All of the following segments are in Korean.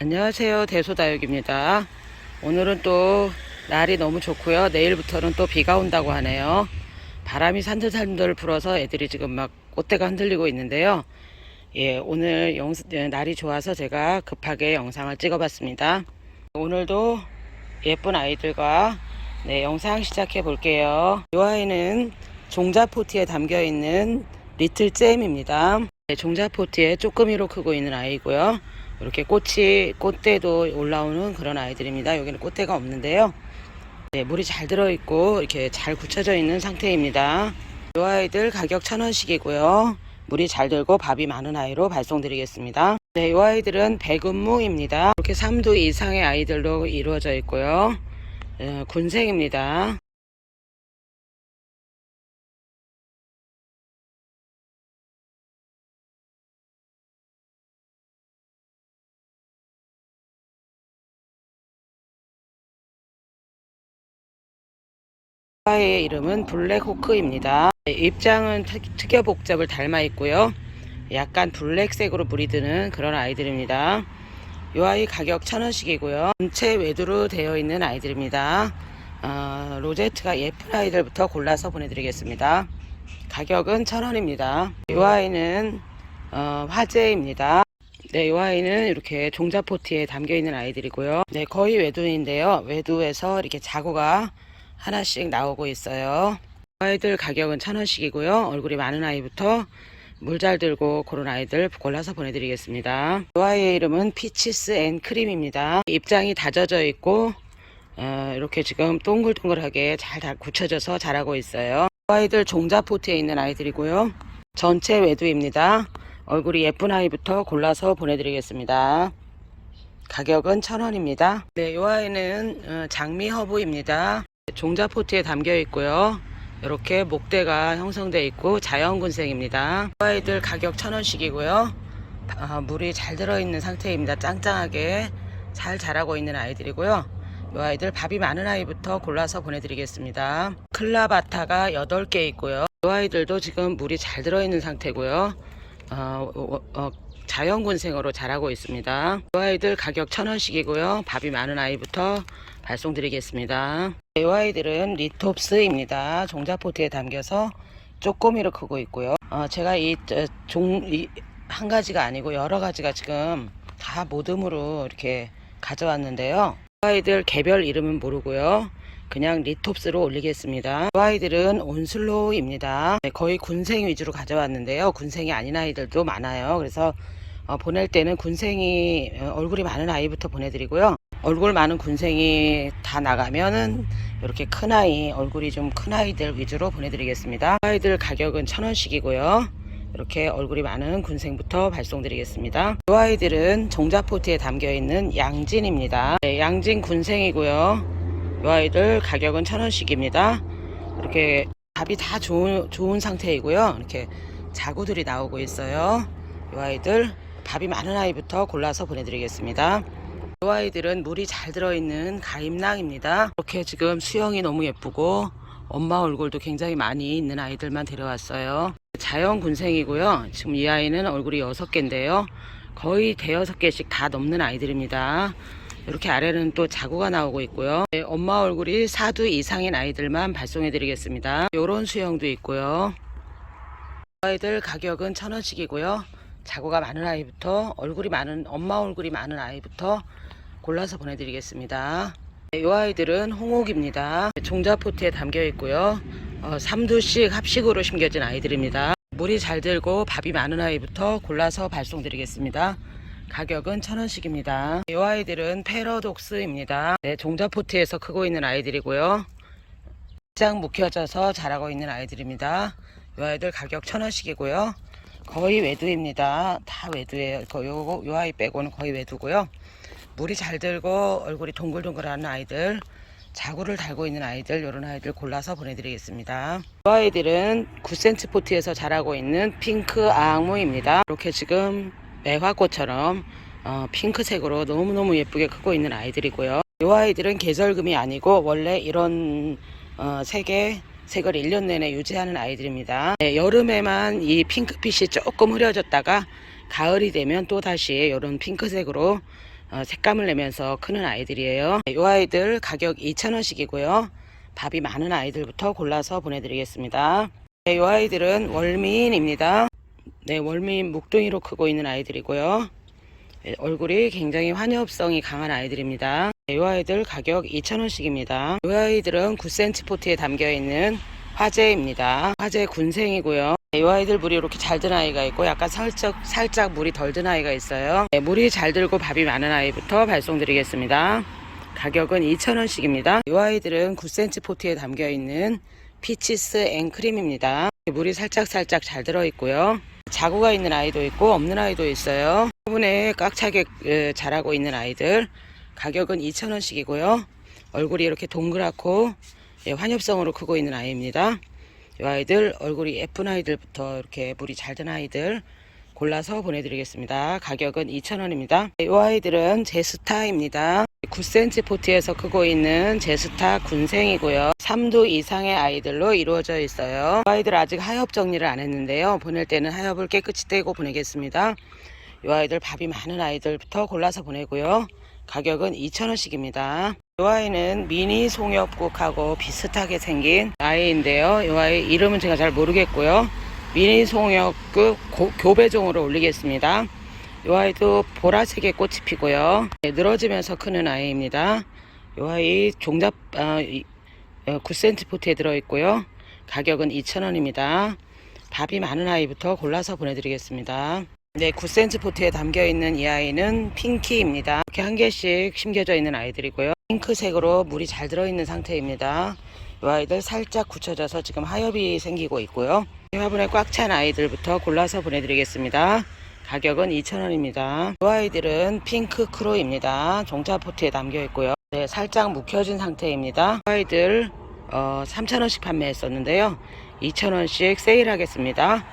안녕하세요. 대소다육입니다. 오늘은 또 날이 너무 좋고요. 내일부터는 또 비가 온다고 하네요. 바람이 산들산들 불어서 애들이 지금 막 꽃대가 흔들리고 있는데요. 예 오늘 영, 예, 날이 좋아서 제가 급하게 영상을 찍어봤습니다. 오늘도 예쁜 아이들과 네 영상 시작해 볼게요. 이 아이는 종자포트에 담겨 있는 리틀 잼입니다. 네, 종자포트에 쪼끄미로 크고 있는 아이고요 이렇게 꽃이 꽃대도 올라오는 그런 아이들입니다. 여기는 꽃대가 없는데요. 네, 물이 잘 들어있고 이렇게 잘 굳혀져 있는 상태입니다. 이 아이들 가격 천 원씩이고요. 물이 잘 들고 밥이 많은 아이로 발송드리겠습니다. 네, 이 아이들은 백운무입니다. 이렇게 3두 이상의 아이들로 이루어져 있고요. 어, 군생입니다. 아이의 이름은 블랙호크입니다. 네, 입장은 특, 특여 복잡을 닮아 있고요. 약간 블랙색으로 물이 드는 그런 아이들입니다. 이 아이 가격 천원씩이고요. 전체 외두로 되어 있는 아이들입니다. 어, 로제트가 예쁜 아이들부터 골라서 보내드리겠습니다. 가격은 천원입니다. 이 아이는 어, 화재입니다. 네, 이 아이는 이렇게 종자포트에 담겨 있는 아이들이고요. 네, 거의 외두인데요. 외두에서 이렇게 자구가 하나씩 나오고 있어요. 아이들 가격은 천 원씩이고요. 얼굴이 많은 아이부터 물 잘 들고 그런 아이들 골라서 보내드리겠습니다. 이 아이의 이름은 피치스 앤 크림입니다. 입장이 다져져 있고 어, 이렇게 지금 동글동글하게 잘다 굳혀져서 자라고 있어요. 이 아이들 종자포트에 있는 아이들이고요. 전체 외두입니다. 얼굴이 예쁜 아이부터 골라서 보내드리겠습니다. 가격은 천 원입니다. 네, 이 아이는 어, 장미 허브입니다. 종자포트에 담겨 있고요. 이렇게 목대가 형성되어 있고 자연군생입니다. 이 아이들 가격 천원씩이고요. 아, 물이 잘 들어있는 상태입니다. 짱짱하게 잘 자라고 있는 아이들이고요. 이 아이들 밥이 많은 아이부터 골라서 보내드리겠습니다. 클라바타가 8개 있고요. 이 아이들도 지금 물이 잘 들어있는 상태고요. 어, 어, 어, 자연군생으로 자라고 있습니다. 이 아이들 가격 천원씩이고요. 밥이 많은 아이부터 발송 드리겠습니다. 이 아이들은 리톱스입니다. 종자포트에 담겨서 쪼꼬미로 크고 있고요. 어, 제가 이종한 가지가 아니고 여러 가지가 지금 다 모듬으로 이렇게 가져왔는데요. 이 아이들 개별 이름은 모르고요. 그냥 리톱스로 올리겠습니다. 이 아이들은 온슬로우입니다. 네, 거의 군생 위주로 가져왔는데요. 군생이 아닌 아이들도 많아요. 그래서 어, 보낼 때는 군생이 어, 얼굴이 많은 아이부터 보내드리고요. 얼굴 많은 군생이 다 나가면은 이렇게 큰 아이, 얼굴이 좀 큰 아이들 위주로 보내드리겠습니다. 아이들 가격은 천 원씩이고요. 이렇게 얼굴이 많은 군생부터 발송드리겠습니다. 이 아이들은 종자포트에 담겨 있는 양진입니다. 네, 양진 군생이고요. 이 아이들 가격은 천 원씩입니다. 이렇게 밥이 다 좋은, 좋은 상태이고요. 이렇게 자구들이 나오고 있어요. 이 아이들 밥이 많은 아이부터 골라서 보내드리겠습니다. 이 아이들은 물이 잘 들어있는 가임낭입니다. 이렇게 지금 수영이 너무 예쁘고 엄마 얼굴도 굉장히 많이 있는 아이들만 데려왔어요. 자연 군생이고요. 지금 이 아이는 얼굴이 6개인데요. 거의 대여섯 개씩 다 넘는 아이들입니다. 이렇게 아래는 또 자구가 나오고 있고요. 네, 엄마 얼굴이 4두 이상인 아이들만 발송해 드리겠습니다. 요런 수영도 있고요. 아이들 가격은 천 원씩이고요. 자구가 많은 아이부터 얼굴이 많은 엄마 얼굴이 많은 아이부터 골라서 보내드리겠습니다. 이 아이들은 홍옥입니다. 종자포트에 담겨 있고요. 어, 3두씩 합식으로 심겨진 아이들입니다. 물이 잘 들고 밥이 많은 아이부터 골라서 발송드리겠습니다. 가격은 천원씩입니다. 이 아이들은 패러독스입니다. 네, 종자포트에서 크고 있는 아이들이고요. 장 묵혀져서 자라고 있는 아이들입니다. 이 아이들 가격 천원씩이고요. 거의 외두입니다. 다 외두예요. 요, 요 아이 빼고는 거의 외두고요. 물이 잘 들고 얼굴이 동글동글한 아이들, 자구를 달고 있는 아이들, 이런 아이들 골라서 보내드리겠습니다. 이 아이들은 9cm 포트에서 자라고 있는 핑크 아악무입니다. 이렇게 지금 매화꽃처럼 어, 핑크색으로 너무너무 예쁘게 크고 있는 아이들이고요. 이 아이들은 계절금이 아니고 원래 이런 어, 색의 색을 1년 내내 유지하는 아이들입니다. 네, 여름에만 이 핑크빛이 조금 흐려졌다가 가을이 되면 또 다시 이런 핑크색으로 어, 색감을 내면서 크는 아이들이에요. 이 아이들 가격 2,000원씩이고요. 밥이 많은 아이들부터 골라서 보내드리겠습니다. 네, 이 아이들은 월미인입니다. 네, 월미인 묵둥이로 크고 있는 아이들이고요. 네, 얼굴이 굉장히 환엽성이 강한 아이들입니다. 네, 이 아이들 가격 2,000원씩입니다. 이 아이들은 9cm 포트에 담겨 있는 화재입니다. 화재 군생이고요. 네, 이 아이들 물이 이렇게 잘 든 아이가 있고 약간 살짝 살짝 물이 덜 든 아이가 있어요. 네, 물이 잘 들고 밥이 많은 아이부터 발송드리겠습니다. 가격은 2,000원씩입니다. 이 아이들은 9cm 포트에 담겨 있는 피치스 앵크림입니다. 물이 살짝 살짝 잘 들어 있고요. 자구가 있는 아이도 있고 없는 아이도 있어요. 화분에 꽉 차게 에, 자라고 있는 아이들 가격은 2,000원씩이고요. 얼굴이 이렇게 동그랗고 예, 환엽성으로 크고 있는 아이입니다. 이 아이들 얼굴이 예쁜 아이들부터 이렇게 물이 잘 든 아이들 골라서 보내드리겠습니다. 가격은 2,000원입니다. 이 아이들은 제스타입니다. 9cm 포트에서 크고 있는 제스타 군생이고요. 3도 이상의 아이들로 이루어져 있어요. 이 아이들 아직 하엽 정리를 안 했는데요. 보낼 때는 하엽을 깨끗이 떼고 보내겠습니다. 이 아이들 밥이 많은 아이들부터 골라서 보내고요. 가격은 2,000원씩입니다. 이 아이는 미니 송엽국하고 비슷하게 생긴 아이인데요. 이 아이 이름은 제가 잘 모르겠고요. 미니 송엽국 고- 교배종으로 올리겠습니다. 이 아이도 보라색의 꽃이 피고요. 네, 늘어지면서 크는 아이입니다. 이 아이 종잡 아, 이- 어, 9cm 포트에 들어있고요. 가격은 2,000원입니다. 밥이 많은 아이부터 골라서 보내드리겠습니다. 네, 9cm 포트에 담겨 있는 이 아이는 핑키입니다. 이렇게 한 개씩 심겨져 있는 아이들이고요. 핑크색으로 물이 잘 들어있는 상태입니다. 이 아이들 살짝 굳혀져서 지금 하엽이 생기고 있고요. 이 화분에 꽉 찬 아이들부터 골라서 보내드리겠습니다. 가격은 2,000원입니다. 이 아이들은 핑크 크로입니다. 종자 포트에 담겨 있고요. 네, 살짝 묵혀진 상태입니다. 이 아이들 어, 3,000원씩 판매했었는데요. 2,000원씩 세일하겠습니다.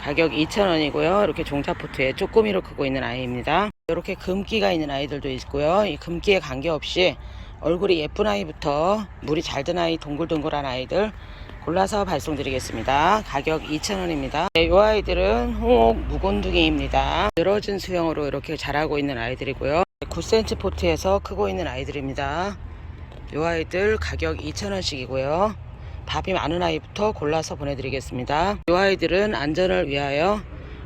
가격 2,000원이고요. 이렇게 종자 포트에 쪼꼬미로 크고 있는 아이입니다. 이렇게 금기가 있는 아이들도 있고요. 이 금기에 관계없이 얼굴이 예쁜 아이부터 물이 잘 든 아이, 동글동글한 아이들 골라서 발송드리겠습니다. 가격 2,000원입니다. 네, 이 아이들은 홍옥 묵은둥이입니다. 늘어진 수영으로 이렇게 자라고 있는 아이들이고요. 9cm 포트에서 크고 있는 아이들입니다. 이 아이들 가격 2,000원씩이고요. 밥이 많은 아이부터 골라서 보내드리겠습니다. 이 아이들은 안전을 위하여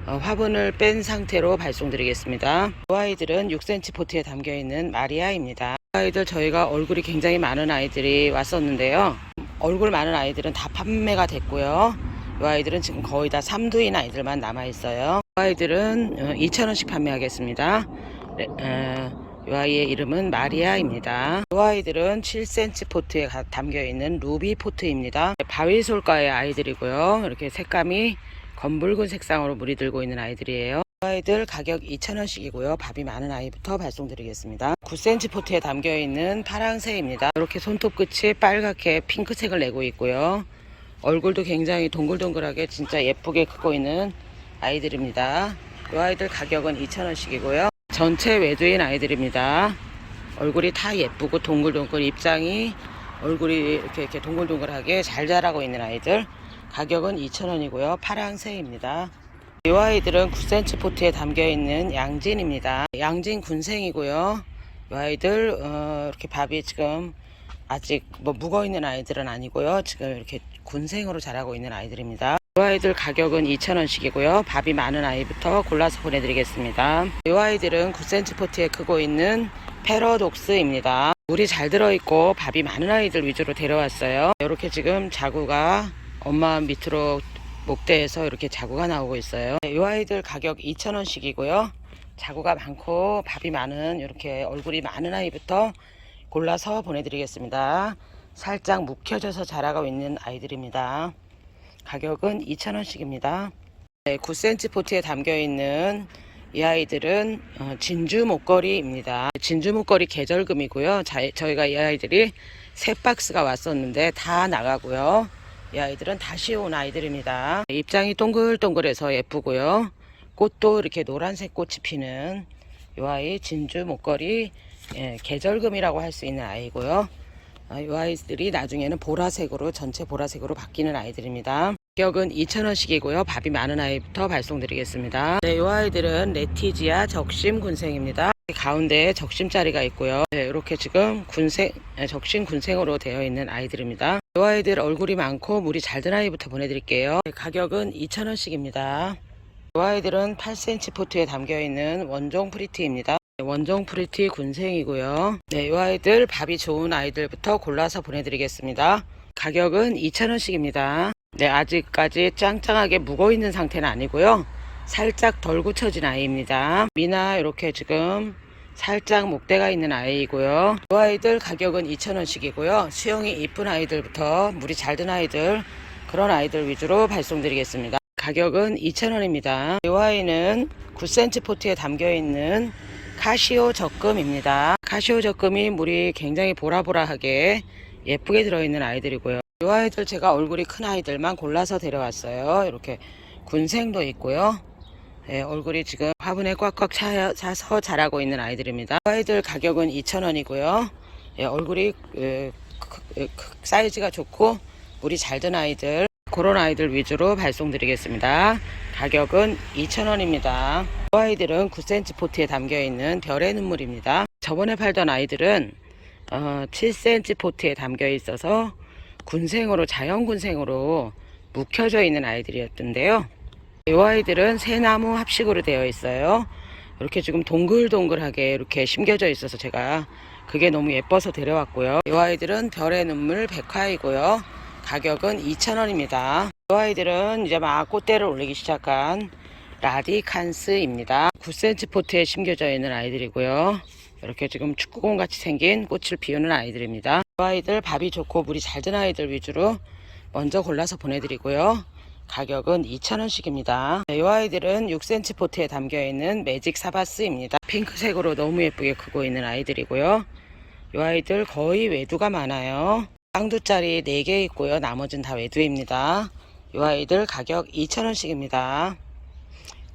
어, 화분을 뺀 상태로 발송드리겠습니다. 이 아이들은 6cm 포트에 담겨 있는 마리아입니다. 이 아이들 저희가 얼굴이 굉장히 많은 아이들이 왔었는데요. 얼굴 많은 아이들은 다 판매가 됐고요. 이 아이들은 지금 거의 다 3두인 아이들만 남아 있어요. 이 아이들은 2,000원씩 판매하겠습니다. 네, 어, 이 아이의 이름은 마리아입니다. 이 아이들은 7cm 포트에 가- 담겨 있는 루비 포트입니다. 바위솔과의 아이들이고요. 이렇게 색감이 검붉은 색상으로 물이 들고 있는 아이들이에요. 이 아이들 가격 2,000원씩이고요. 밥이 많은 아이부터 발송드리겠습니다. 9cm 포트에 담겨 있는 파랑새입니다. 이렇게 손톱 끝이 빨갛게 핑크색을 내고 있고요. 얼굴도 굉장히 동글동글하게 진짜 예쁘게 크고 있는 아이들입니다. 이 아이들 가격은 2,000원씩이고요. 전체 외두인 아이들입니다. 얼굴이 다 예쁘고 동글동글 입장이 얼굴이 이렇게, 이렇게 동글동글하게 잘 자라고 있는 아이들 가격은 2,000원이고요. 파랑새입니다. 이 아이들은 9cm 포트에 담겨 있는 양진입니다. 양진 군생이고요. 이 아이들 어, 이렇게 밥이 지금 아직 뭐 묵어 있는 아이들은 아니고요. 지금 이렇게 군생으로 자라고 있는 아이들입니다. 이 아이들 가격은 2,000원씩이고요. 밥이 많은 아이부터 골라서 보내드리겠습니다. 이 아이들은 9cm 포트에 크고 있는 패러독스입니다. 물이 잘 들어있고 밥이 많은 아이들 위주로 데려왔어요. 이렇게 지금 자구가 엄마 밑으로 목대에서 이렇게 자구가 나오고 있어요. 이 아이들 가격 2,000원씩이고요. 자구가 많고 밥이 많은 이렇게 얼굴이 많은 아이부터 골라서 보내드리겠습니다. 살짝 묵혀져서 자라고 있는 아이들입니다. 가격은 2,000원씩입니다. 네, 9cm 포트에 담겨 있는 이 아이들은 어, 진주 목걸이입니다. 진주 목걸이 계절금이고요. 자, 저희가 이 아이들이 세 박스가 왔었는데 다 나가고요. 이 아이들은 다시 온 아이들입니다. 입장이 동글동글해서 예쁘고요. 꽃도 이렇게 노란색 꽃이 피는 이 아이 진주 목걸이 예, 계절금이라고 할 수 있는 아이고요. 아, 이 아이들이 나중에는 보라색으로 전체 보라색으로 바뀌는 아이들입니다. 가격은 2,000원씩이고요. 밥이 많은 아이부터 발송드리겠습니다. 네, 이 아이들은 레티지아 적심 군생입니다. 가운데에 적심자리가 있고요. 네, 이렇게 지금 군생, 네, 적심 군생으로 되어 있는 아이들입니다. 이 아이들 얼굴이 많고 물이 잘 든 아이부터 보내드릴게요. 네, 가격은 2,000원씩입니다. 이 아이들은 8cm 포트에 담겨 있는 원종 프리티입니다. 네, 원종 프리티 군생이고요. 네, 이 아이들 밥이 좋은 아이들부터 골라서 보내드리겠습니다. 가격은 2,000원씩입니다. 네, 아직까지 짱짱하게 묵어 있는 상태는 아니고요. 살짝 덜 굳혀진 아이입니다. 미나 이렇게 지금 살짝 목대가 있는 아이이고요. 이 아이들 가격은 2,000원씩이고요. 수영이 이쁜 아이들부터 물이 잘 든 아이들 그런 아이들 위주로 발송드리겠습니다. 가격은 2,000원입니다. 이 아이는 9cm 포트에 담겨 있는 카시오 적금입니다. 카시오 적금이 물이 굉장히 보라보라하게 예쁘게 들어있는 아이들이고요. 이 아이들 제가 얼굴이 큰 아이들만 골라서 데려왔어요. 이렇게 군생도 있고요. 네, 얼굴이 지금 화분에 꽉꽉 차, 차서 자라고 있는 아이들입니다. 아이들 가격은 2,000원이고요. 예, 얼굴이 예, 크- 크- 크- 사이즈가 좋고 물이 잘 든 아이들 그런 아이들 위주로 발송드리겠습니다. 가격은 2,000원입니다. 이 아이들은 9cm 포트에 담겨 있는 별의 눈물입니다. 저번에 팔던 아이들은 어, 7cm 포트에 담겨 있어서 군생으로 자연 군생으로 묵혀져 있는 아이들이었던데요. 이 아이들은 새나무 합식으로 되어 있어요. 이렇게 지금 동글동글하게 이렇게 심겨져 있어서 제가 그게 너무 예뻐서 데려왔고요. 이 아이들은 별의 눈물 백화이고요. 가격은 2,000원입니다. 이 아이들은 이제 막 꽃대를 올리기 시작한 라디칸스입니다. 9cm 포트에 심겨져 있는 아이들이고요. 이렇게 지금 축구공 같이 생긴 꽃을 피우는 아이들입니다. 이 아이들 밥이 좋고 물이 잘 든 아이들 위주로 먼저 골라서 보내드리고요. 가격은 2,000원씩입니다. 이 아이들은 6cm 포트에 담겨 있는 매직 사바스입니다. 핑크색으로 너무 예쁘게 크고 있는 아이들이고요. 이 아이들 거의 외두가 많아요. 쌍두짜리 4개 있고요. 나머지는 다 외두입니다. 이 아이들 가격 2,000원씩입니다.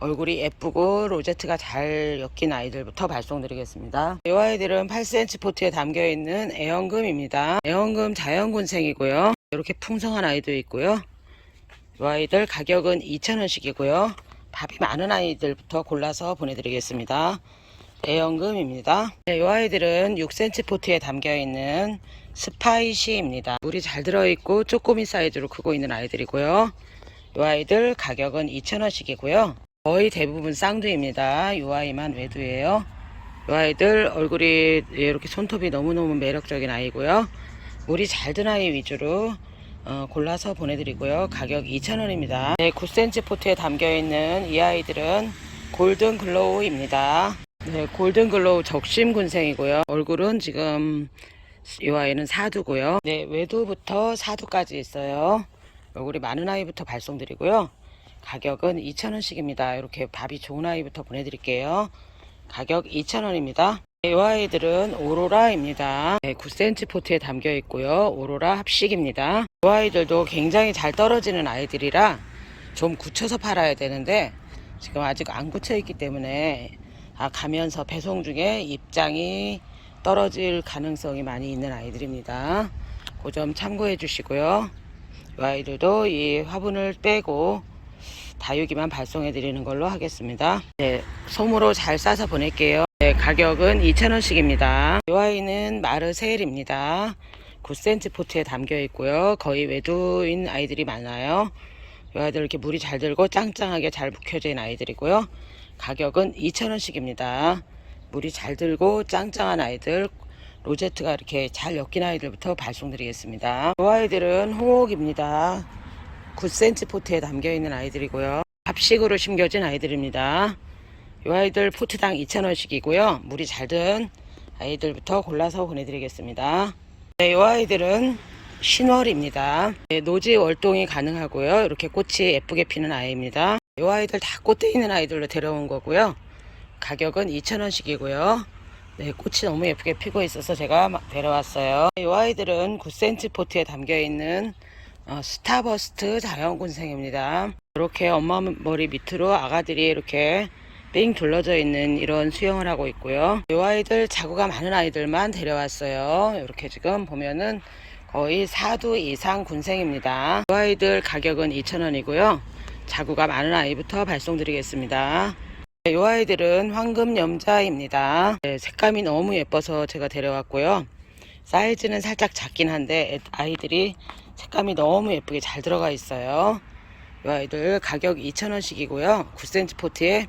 얼굴이 예쁘고 로제트가 잘 엮인 아이들부터 발송드리겠습니다. 이 아이들은 8cm 포트에 담겨 있는 애연금입니다. 애연금 자연군생이고요. 이렇게 풍성한 아이도 있고요. 이 아이들 가격은 2,000원씩이고요. 밥이 많은 아이들부터 골라서 보내드리겠습니다. 애연금입니다. 네, 이 아이들은 6cm 포트에 담겨 있는 스파이시입니다. 물이 잘 들어있고 쪼꼬미 사이즈로 크고 있는 아이들이고요. 이 아이들 가격은 2,000원씩이고요. 거의 대부분 쌍두입니다. 이 아이만 외두예요. 이 아이들 얼굴이 이렇게 손톱이 너무너무 매력적인 아이고요. 물이 잘 든 아이 위주로 어, 골라서 보내드리고요. 가격 2,000원입니다. 네, 9cm 포트에 담겨있는 이 아이들은 골든 글로우입니다. 네, 골든 글로우 적심 군생이고요. 얼굴은 지금 이 아이는 사두고요. 네, 외두부터 사두까지 있어요. 얼굴이 많은 아이부터 발송드리고요. 가격은 2,000원씩입니다. 이렇게 밥이 좋은 아이부터 보내드릴게요. 가격 2,000원입니다. 이 아이들은 오로라입니다. 네, 9cm 포트에 담겨 있고요. 오로라 합식입니다. 이 아이들도 굉장히 잘 떨어지는 아이들이라 좀 굳혀서 팔아야 되는데 지금 아직 안 굳혀 있기 때문에 아, 가면서 배송 중에 입장이 떨어질 가능성이 많이 있는 아이들입니다. 그 점 참고해 주시고요. 이 아이들도 이 화분을 빼고 다육이만 발송해 드리는 걸로 하겠습니다. 네, 솜으로 잘 싸서 보낼게요. 네, 가격은 2,000원씩입니다. 이 아이는 마르셀입니다. 9cm 포트에 담겨 있고요. 거의 외두인 아이들이 많아요. 이 아이들 이렇게 물이 잘 들고 짱짱하게 잘 묵혀진 아이들이고요. 가격은 2,000원씩입니다. 물이 잘 들고 짱짱한 아이들, 로제트가 이렇게 잘 엮인 아이들부터 발송드리겠습니다. 이 아이들은 홍옥입니다. 9cm 포트에 담겨 있는 아이들이고요. 합식으로 심겨진 아이들입니다. 이 아이들 포트당 2,000원씩이고요. 물이 잘 든 아이들부터 골라서 보내드리겠습니다. 네, 이 아이들은 신월입니다. 네, 노지 월동이 가능하고요. 이렇게 꽃이 예쁘게 피는 아이입니다. 이 아이들 다 꽃대 있는 아이들로 데려온 거고요. 가격은 2,000원씩이고요. 네, 꽃이 너무 예쁘게 피고 있어서 제가 막 데려왔어요. 이 아이들은 9cm 포트에 담겨 있는 어, 스타버스트 자연군생입니다. 이렇게 엄마 머리 밑으로 아가들이 이렇게 삥 둘러져 있는 이런 수영을 하고 있고요. 이 아이들 자구가 많은 아이들만 데려왔어요. 이렇게 지금 보면은 거의 4두 이상 군생입니다. 이 아이들 가격은 2,000원이고요. 자구가 많은 아이부터 발송드리겠습니다. 이 아이들은 황금 염자입니다. 네, 색감이 너무 예뻐서 제가 데려왔고요. 사이즈는 살짝 작긴 한데 애- 아이들이 색감이 너무 예쁘게 잘 들어가 있어요. 이 아이들 가격 2,000원씩이고요. 9cm 포트에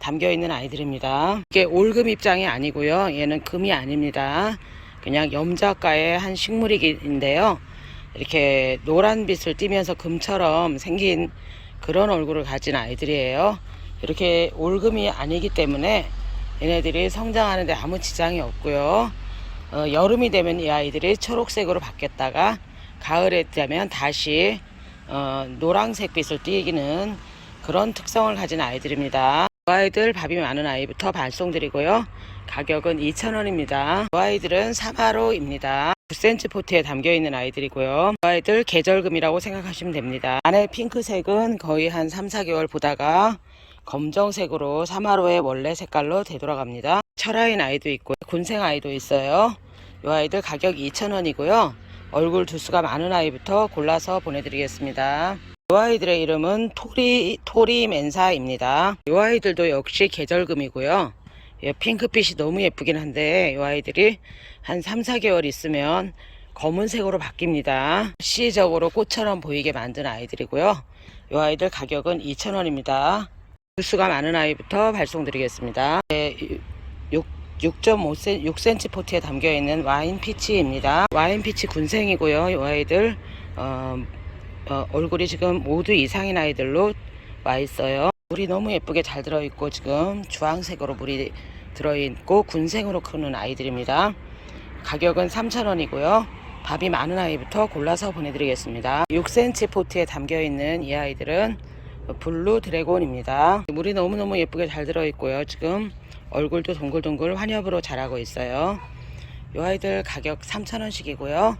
담겨 있는 아이들입니다. 이게 올금 입장이 아니고요. 얘는 금이 아닙니다. 그냥 염자가의 한 식물이긴데요. 이렇게 노란 빛을 띠면서 금처럼 생긴 그런 얼굴을 가진 아이들이에요. 이렇게 올금이 아니기 때문에 얘네들이 성장하는데 아무 지장이 없고요. 어, 여름이 되면 이 아이들이 초록색으로 바뀌었다가 가을에 되면 다시 어, 노란색 빛을 띠기는 그런 특성을 가진 아이들입니다. 이 아이들 밥이 많은 아이부터 발송드리고요. 가격은 2,000원입니다. 이 아이들은 사마로입니다. 9cm 포트에 담겨 있는 아이들이고요. 이 아이들 계절금이라고 생각하시면 됩니다. 안에 핑크색은 거의 한 3, 4개월 보다가 검정색으로 사마로의 원래 색깔로 되돌아갑니다. 철아인 아이도 있고 곤생 아이도 있어요. 이 아이들 가격 2,000원이고요. 얼굴 두수가 많은 아이부터 골라서 보내드리겠습니다. 이 아이들의 이름은 토리 토리 멘사입니다. 이 아이들도 역시 계절금이고요. 예, 핑크빛이 너무 예쁘긴 한데 이 아이들이 한 3, 4개월 있으면 검은색으로 바뀝니다. 시적으로 꽃처럼 보이게 만든 아이들이고요. 이 아이들 가격은 2,000원입니다. 두수가 많은 아이부터 발송드리겠습니다. 네, 6, 6.5cm, 6cm 포트에 담겨 있는 와인 피치입니다. 와인 피치 군생이고요. 이 아이들 어, 어, 얼굴이 지금 5두 이상인 아이들로 와 있어요. 물이 너무 예쁘게 잘 들어 있고 지금 주황색으로 물이 들어 있고 군생으로 크는 아이들입니다. 가격은 3,000원이고요. 밥이 많은 아이부터 골라서 보내드리겠습니다. 6cm 포트에 담겨 있는 이 아이들은 블루 드래곤입니다. 물이 너무너무 예쁘게 잘 들어 있고요. 지금 얼굴도 동글동글 환엽으로 자라고 있어요. 이 아이들 가격 3,000원씩이고요.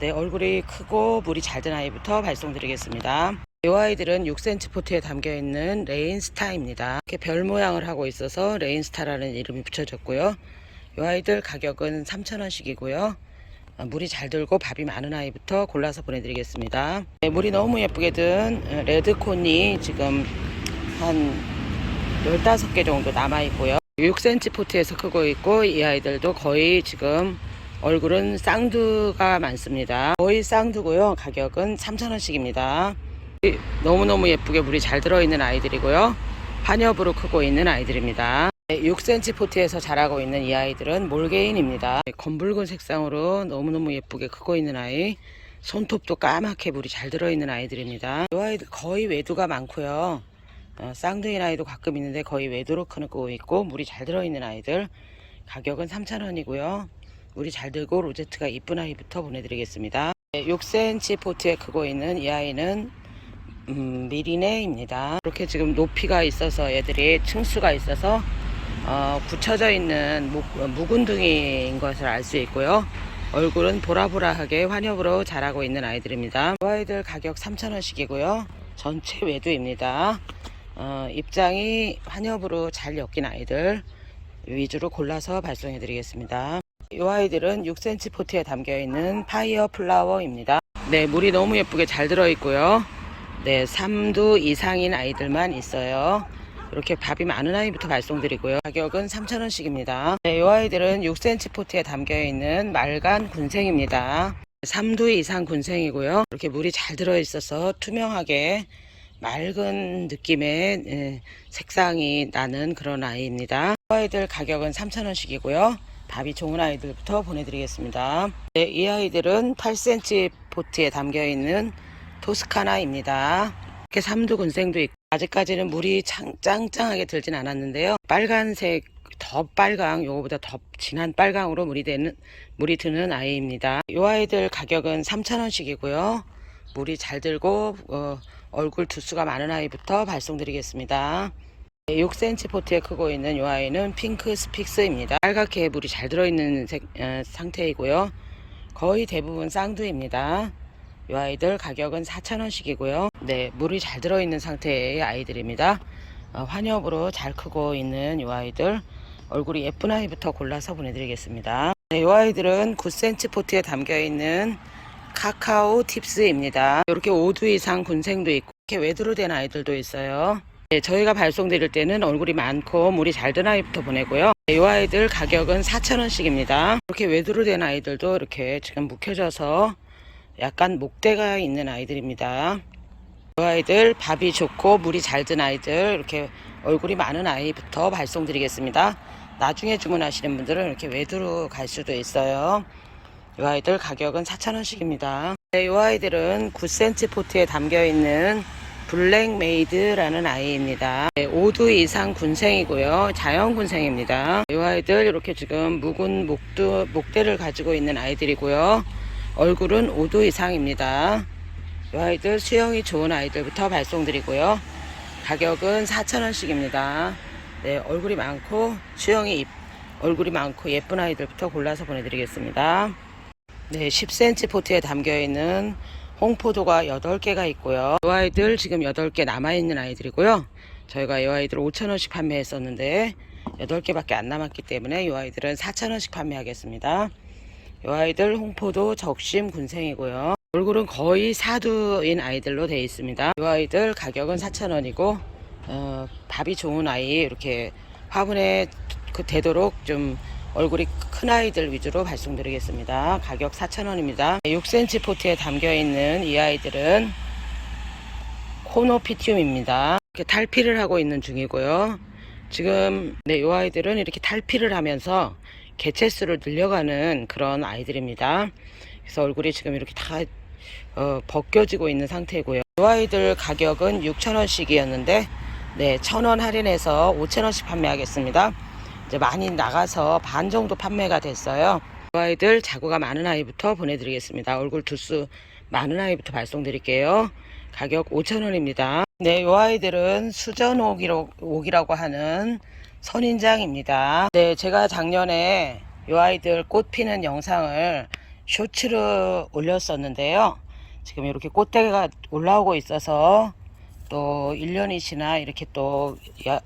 네, 얼굴이 크고 물이 잘 든 아이부터 발송드리겠습니다. 이 아이들은 6cm 포트에 담겨 있는 레인스타입니다. 이렇게 별 모양을 하고 있어서 레인스타라는 이름이 붙여졌고요. 이 아이들 가격은 3,000원씩이고요. 어, 물이 잘 들고 밥이 많은 아이부터 골라서 보내드리겠습니다. 네, 물이 너무 예쁘게 든 어, 레드콘이 지금 한 15개 정도 남아있고요. 6cm 포트에서 크고 있고 이 아이들도 거의 지금 얼굴은 쌍두가 많습니다. 거의 쌍두고요. 가격은 3,000원씩입니다. 너무너무 예쁘게 물이 잘 들어있는 아이들이고요. 한엽으로 크고 있는 아이들입니다. 6cm 포트에서 자라고 있는 이 아이들은 몰게인입니다. 검붉은 색상으로 너무너무 예쁘게 크고 있는 아이. 손톱도 까맣게 물이 잘 들어있는 아이들입니다. 이 아이들 거의 외두가 많고요. 어, 쌍둥이 아이도 가끔 있는데 거의 외두로 크고 있고 물이 잘 들어있는 아이들. 가격은 3,000원이고요. 물이 잘 들고 로제트가 이쁜 아이부터 보내드리겠습니다. 6cm 포트에 크고 있는 이 아이는 음, 미리네입니다. 이렇게 지금 높이가 있어서 얘들이 층수가 있어서 어, 붙여져 있는 묵, 묵은둥이인 것을 알 수 있고요. 얼굴은 보라보라하게 환엽으로 자라고 있는 아이들입니다. 이 아이들 가격 3,000원씩이고요. 전체 외두입니다. 어, 입장이 환엽으로 잘 엮인 아이들 위주로 골라서 발송해 드리겠습니다. 이 아이들은 6cm 포트에 담겨 있는 파이어 플라워입니다. 네, 물이 너무 예쁘게 잘 들어 있고요. 네, 3두 이상인 아이들만 있어요. 이렇게 밥이 많은 아이부터 발송드리고요. 가격은 3,000원씩입니다. 네, 이 아이들은 6cm 포트에 담겨 있는 말간 군생입니다. 3두 이상 군생이고요. 이렇게 물이 잘 들어 있어서 투명하게 맑은 느낌의 예, 색상이 나는 그런 아이입니다. 이 아이들 가격은 3,000원씩이고요. 밥이 좋은 아이들부터 보내드리겠습니다. 네, 이 아이들은 8cm 포트에 담겨 있는 토스카나입니다. 이렇게 삼두 군생도 있고 아직까지는 물이 창, 짱짱하게 들진 않았는데요. 빨간색 더 빨강 요거보다 더 진한 빨강으로 물이 되는 물이 드는 아이입니다. 이 아이들 가격은 3,000원씩이고요. 물이 잘 들고 어, 얼굴 두수가 많은 아이부터 발송드리겠습니다. 6cm 포트에 크고 있는 이 아이는 핑크 스픽스입니다. 빨갛게 물이 잘 들어있는 색, 어, 상태이고요. 거의 대부분 쌍두입니다. 이 아이들 가격은 4,000원씩이고요. 네, 물이 잘 들어있는 상태의 아이들입니다. 어, 환엽으로 잘 크고 있는 이 아이들 얼굴이 예쁜 아이부터 골라서 보내드리겠습니다. 네, 이 아이들은 9cm 포트에 담겨 있는 카카오 팁스입니다. 이렇게 5두 이상 군생도 있고 이렇게 외두로 된 아이들도 있어요. 네, 저희가 발송드릴 때는 얼굴이 많고 물이 잘 든 아이부터 보내고요. 이 아이들 가격은 4,000원씩입니다. 이렇게 외두로 된 아이들도 이렇게 지금 묵혀져서 약간 목대가 있는 아이들입니다. 이 아이들 밥이 좋고 물이 잘 든 아이들 이렇게 얼굴이 많은 아이부터 발송드리겠습니다. 나중에 주문하시는 분들은 이렇게 외두로 갈 수도 있어요. 이 아이들 가격은 4,000원씩입니다. 네, 이 아이들은 9cm 포트에 담겨 있는 블랙메이드라는 아이입니다. 네, 5두 이상 군생이고요. 자연 군생입니다. 이 아이들 이렇게 지금 묵은 목두, 목대를 가지고 있는 아이들이고요. 얼굴은 5두 이상입니다. 이 아이들 수영이 좋은 아이들부터 발송드리고요. 가격은 4,000원씩입니다. 네, 얼굴이 많고 수영이 입- 얼굴이 많고 예쁜 아이들부터 골라서 보내드리겠습니다. 네, 10cm 포트에 담겨 있는 홍포도가 8개가 있고요. 이 아이들 지금 8개 남아있는 아이들이고요. 저희가 이 아이들 5,000원씩 판매했었는데 8개밖에 안 남았기 때문에 이 아이들은 4,000원씩 판매하겠습니다. 이 아이들 홍포도 적심 군생이고요. 얼굴은 거의 사두인 아이들로 되어 있습니다. 이 아이들 가격은 4,000원이고 어, 밥이 좋은 아이 이렇게 화분에 그 되도록 좀 얼굴이 큰 아이들 위주로 발송드리겠습니다. 가격 4,000원입니다. 6cm 포트에 담겨 있는 이 아이들은 코노피티움입니다. 이렇게 탈피를 하고 있는 중이고요. 지금 네, 이 아이들은 이렇게 탈피를 하면서 개체수를 늘려가는 그런 아이들입니다. 그래서 얼굴이 지금 이렇게 다 어, 벗겨지고 있는 상태고요. 이 아이들 가격은 6,000원씩이었는데 네, 1,000원 할인해서 5,000원씩 판매하겠습니다. 이제 많이 나가서 반 정도 판매가 됐어요. 이 아이들 자구가 많은 아이부터 보내드리겠습니다. 얼굴 두수 많은 아이부터 발송드릴게요. 가격 5,000원입니다. 네, 이 아이들은 수전옥이라고 옥이라고 하는 선인장입니다. 네, 제가 작년에 이 아이들 꽃 피는 영상을 쇼츠로 올렸었는데요. 지금 이렇게 꽃대가 올라오고 있어서 또 1년이시나 이렇게 또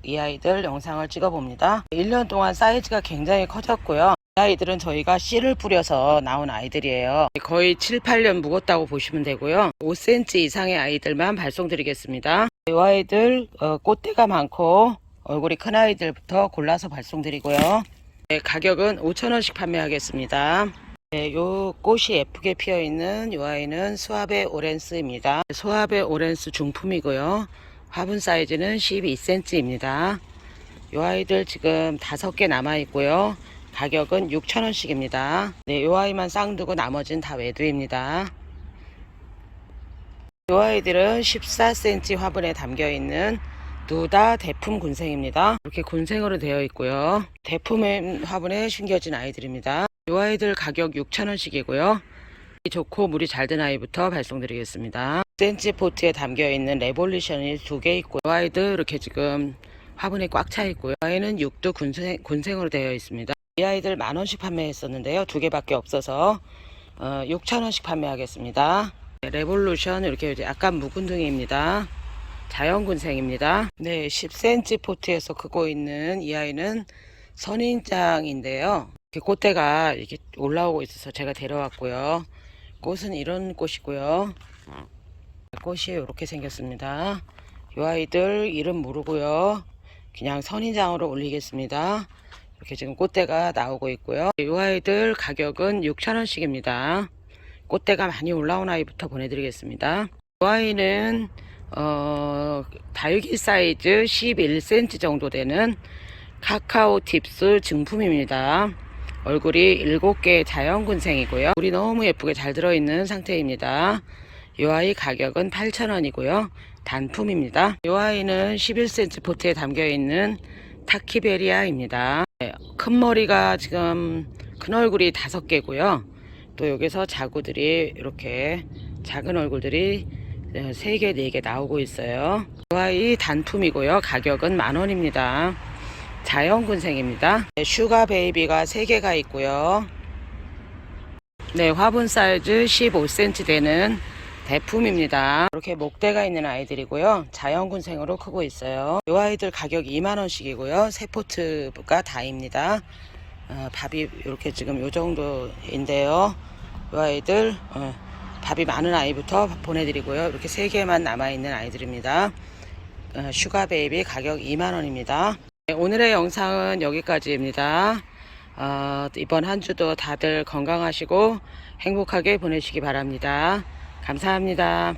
이 아이들 영상을 찍어 봅니다. 1년 동안 사이즈가 굉장히 커졌고요. 이 아이들은 저희가 씨를 뿌려서 나온 아이들이에요. 거의 7, 8년 묵었다고 보시면 되고요. 5cm 이상의 아이들만 발송드리겠습니다. 이 아이들 어, 꽃대가 많고 얼굴이 큰 아이들부터 골라서 발송드리고요. 네, 가격은 5,000원씩 판매하겠습니다. 네, 요 꽃이 예쁘게 피어 있는 이 아이는 수아베 오렌스입니다. 수아베 오렌스 중품이고요. 화분 사이즈는 12cm입니다. 이 아이들 지금 다섯 개 남아 있고요. 가격은 6,000원씩입니다. 네, 이 아이만 쌍두고 나머지는 다 외두입니다. 이 아이들은 14cm 화분에 담겨 있는 누다 대품 군생입니다. 이렇게 군생으로 되어 있고요. 대품 화분에 심겨진 아이들입니다. 이 아이들 가격 6,000원씩이고요. 좋고 물이 잘 든 아이부터 발송드리겠습니다. 센치 포트에 담겨 있는 레볼루션이 두 개 있고 이 아이들 이렇게 지금 화분에 꽉차 있고요. 이 아이는 육두 군생, 군생으로 되어 있습니다. 이 아이들 만 원씩 판매했었는데요. 두 개밖에 없어서 어, 6,000원씩 판매하겠습니다. 네, 레볼루션 이렇게 약간 묵은둥이입니다. 자연군생입니다. 네, 10cm 포트에서 크고 있는 이 아이는 선인장인데요. 꽃대가 이렇게 올라오고 있어서 제가 데려왔고요. 꽃은 이런 꽃이고요. 꽃이 이렇게 생겼습니다. 이 아이들 이름 모르고요. 그냥 선인장으로 올리겠습니다. 이렇게 지금 꽃대가 나오고 있고요. 이 아이들 가격은 6,000원씩입니다. 꽃대가 많이 올라온 아이부터 보내드리겠습니다. 이 아이는 어, 다육이 사이즈 11cm 정도 되는 카카오 팁스 증품입니다. 얼굴이 7개 자연군생이고요. 물이 너무 예쁘게 잘 들어있는 상태입니다. 이 아이 가격은 8,000원이고요. 단품입니다. 이 아이는 11cm 포트에 담겨있는 타키베리아입니다. 네, 큰 머리가 지금 큰 얼굴이 5개고요. 또 여기서 자구들이 이렇게 작은 얼굴들이 3개, 4개 나오고 있어요. 이 아이 단품이고요. 가격은 만원입니다. 자연군생입니다. 네, 슈가 베이비가 3개가 있고요. 네, 화분 사이즈 15cm 되는 대품입니다. 이렇게 목대가 있는 아이들이고요. 자연군생으로 크고 있어요. 이 아이들 가격 2만원씩이고요. 세 포트가 다입니다. 어, 밥이 이렇게 지금 요 정도인데요. 이 아이들 어, 밥이 많은 아이부터 보내드리고요. 이렇게 세 개만 남아있는 아이들입니다. 어, 슈가 베이비 가격 2만원입니다. 오늘의 영상은 여기까지입니다. 어, 이번 한 주도 다들 건강하시고 행복하게 보내시기 바랍니다. 감사합니다.